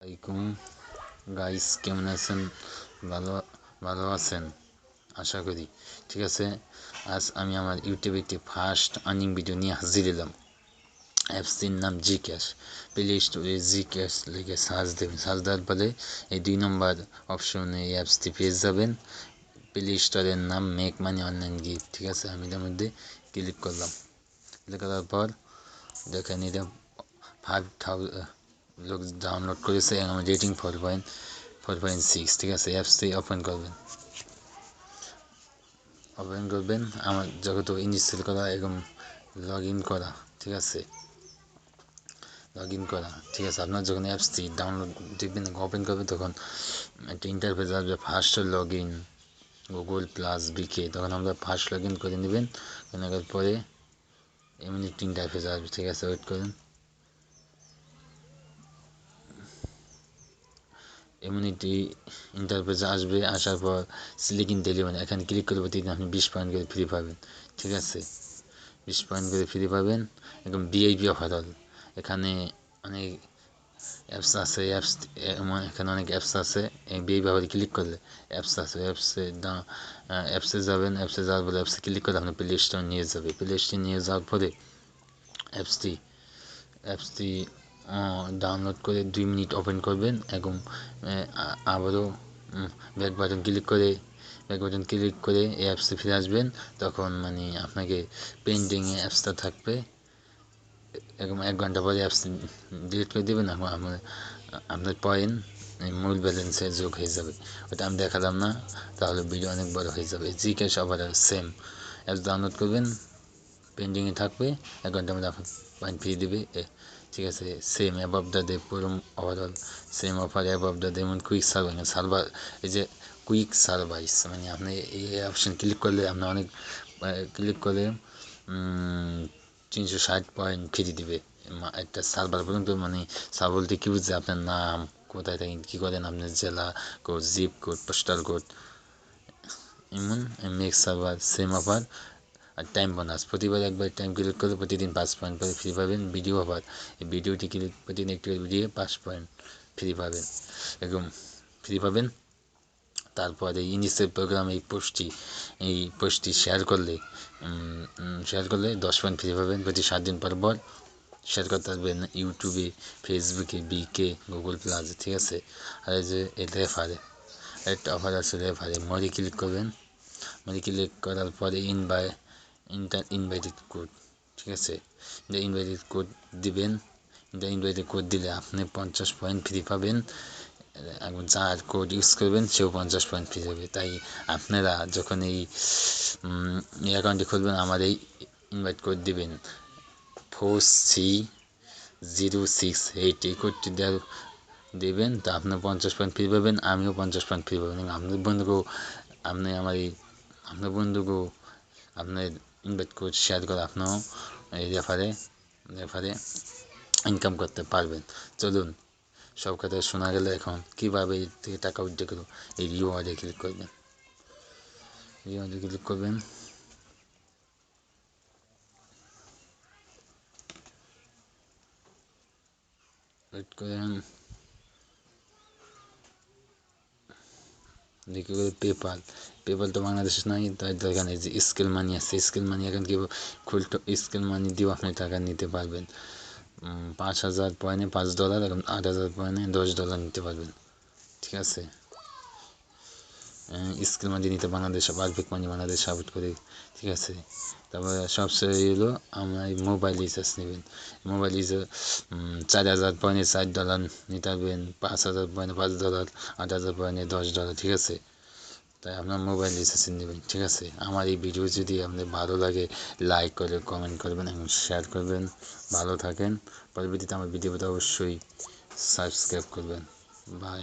আলাইকুম। গাইস কেমন আছেন? ভালো ভালো আছেন? আশা করি। ঠিক আছে? আজ আমি আমার ইউটিউবে একটি ফার্স্ট আর্নিং ভিডিও নিয়ে হাজির এলাম অ্যাপসটির নাম জি ক্যাশ প্লে স্টোরে জি ক্যাশ লিখে সার্চ দেবেন। সার্চ দেওয়ার পরে এই দুই নম্বর অপশনে এই অ্যাপসটি পেয়ে যাবেন। প্লে স্টোরের নাম মেক মানি অনলাইন গিফট ঠিক আছে? আমি এটার মধ্যে ক্লিক করলাম। ক্লিক করার পর দেখেন এটা ফাইভ থাউজেন্ড লোক ডাউনলোড করেছে এবং rating four point four point six ঠিক আছে অ্যাপসটি ওপেন করবেন ওপেন করবেন আমার যেহেতু ইনস্টল করা এবং লগ ইন করা ঠিক আছে লগ ইন করা ঠিক আছে আপনার যখন অ্যাপসটি ডাউনলোড দেখবেন ওপেন করবে তখন একটা ইন্টারফেস আসবে first log in Google plus বিকে তখন আমরা ফার্স্ট লগ ইন করে নেবেন করার পরে এমনি ইন্টারফেস আসবে ঠিক আছে ওয়েট করুন ইমিউনিটি ইন্টারফেস আসবে, আসার পর সিলিক ইন ডেলিভারি এখানে ক্লিক করে প্রতিদিন আপনি বিশ পয়েন্ট করে ফ্রি পাবেন, ঠিক আছে? বিশ পয়েন্ট করে ফ্রি পাবেন, একদম ভিআইপি অফার এখানে অনেক অ্যাপস আছে অ্যাপস এখানে অনেক অ্যাপস আছে বিআই ব্যবহারে ক্লিক করলে অ্যাপস আছে অ্যাপসে অ্যাপসে যাবেন অ্যাপসে যাওয়ার পরে অ্যাপসে ক্লিক করে আপনি প্লে স্টোর নিয়ে যাবে। প্লে স্টোর নিয়ে যাওয়ার পরে অ্যাপসটি অ্যাপসটি ডাউনলোড করে দুই মিনিট ওপেন করবেন এবং আবারও ব্যাক বাটন ক্লিক করে ব্যাক বাটন ক্লিক করে এই অ্যাপসে ফিরে আসবেন। তখন মানে আপনাকে পেন্টিংয়ে অ্যাপসটা থাকবে। এবং এক ঘণ্টা পরে অ্যাপস ডিলিট করে দেবেন। এখন আপনার আপনার পয়েন্ট মূল ব্যালেন্সে যোগ হয়ে যাবে। ওটা আমি দেখালাম না, তাহলে ভিডিও অনেক বড় হয়ে যাবে। জি ক্যাশ আবার সেম অ্যাপস ডাউনলোড করবেন পেন্ডিংয়ে থাকবে, এক ঘণ্টার মধ্যে আপনার পয়েন্ট ফ্রি দেবে। ঠিক আছে সেম অ্যাবভ দ্য ডে পুরো overall same offer above the day যেমন কুইক সার্ভার সার্ভার এই যে কুইক সার্ভাইস মানে আপনি এই অপশন ক্লিক করলে আপনি অনেক ক্লিক করলে তিনশো ষাট পয়েন্ট ফ্রি দিবে একটা সার্ভার পর্যন্ত মানে সার্ভার বলতে কী বুঝছে আপনার নাম, কোথায় থাকেন কী করেন আপনার জেলা code zip code postal code এমন মেক্স সার্ভার সেম অফার আর টাইম বোনাস প্রতিবার একবার টাইম ক্লিক করলে প্রতিদিন পাঁচ পয়েন্ট করে ফ্রি পাবেন ভিডিও আবার। এই ভিডিওটি ক্লিক প্রতিদিন একটি ভিডিও পাঁচ পয়েন্ট ফ্রি পাবেন। এরকম ফ্রি পাবেন। তারপরে ইনিসের প্রোগ্রাম এই পোস্টটি এই পোস্টটি শেয়ার করলে শেয়ার করলে দশ পয়েন্ট ফ্রি পাবেন প্রতি সাত দিন পর পর। শেয়ার করতে পারবেন ইউটিউবে ফেসবুকে বিকে গুগল প্লাসে ঠিক আছে? আর এই যে এই রেফারে একটা অফার আছে রেফারে মরি ক্লিক করবেন। মরি ক্লিক করার পরে in by enter invited code ঠিক আছে? এটা ইনভাইটেড কোড দিবেন এটা ইনভাইটেড কোড দিলে আপনি পঞ্চাশ পয়েন্ট ফ্রি পাবেন। এবং যার কোড ইউজ করবেন, সেও পঞ্চাশ পয়েন্ট ফ্রি হবে তাই আপনারা যখন এই অ্যাকাউন্টটি খুলবেন, আমার এই ইনভাইট কোড দিবেন। Four C zero six eight এই কোডটি দেওয়ার দেবেন, তা আপনার পঞ্চাশ পয়েন্ট ফ্রি পাবেন, আমিও পঞ্চাশ পয়েন্ট ফ্রি পাবেন আপনার বন্ধুকেও, আপনি আমার এই, আপনার বন্ধুকেও, আপনার ইনভাইট কোড শেয়ার করে আপনিও এই রেফারে রেফারে ইনকাম করতে পারবেন। চলুন, সব কথা শোনা গেলে এখন কীভাবে এর থেকে টাকা উইথড্র করব? এই রিওয়ার্ডে ক্লিক করবেন। রিওয়ার্ডে ক্লিক করবেন। ওয়েট করেন। দেখি পেপাল পেপাল তো বাংলাদেশে নাই, তাই এখানে যে স্কেল মানি আছে স্কেল মানি এখন কি খুলতো স্কেল মানি দিয়েও আপনি টাকা নিতে পারবেন। পাঁচ হাজার পয়েন্টে পাঁচ ডলার এখন আট হাজার পয়েন্টে দশ ডলার নিতে পারবেন। ঠিক আছে? স্কেল মানি নিতে বাংলাদেশে পারফেক্ট মানি বাংলাদেশ সাপোর্ট করে। ঠিক আছে? তারপরে সবচেয়ে হলো আমরা মোবাইল রিচার্জ নেবেন। মোবাইল রিচার্জ চার হাজার পয়েন্টে চার ডলার নিতে পারবেন পাঁচ হাজার পয়েন্টে পাঁচ ডলার আট হাজার পয়েন্টে দশ ডলার ঠিক আছে? তাই আপনার মোবাইল রিচার্জ নেবেন, ঠিক আছে? আমার এই ভিডিও যদি আপনাদের ভালো লাগে লাইক করে কমেন্ট করবেন এবং শেয়ার করবেন। ভালো থাকেন। পরবর্তীতে আমার ভিডিওটা অবশ্যই সাবস্ক্রাইব করবেন। বাই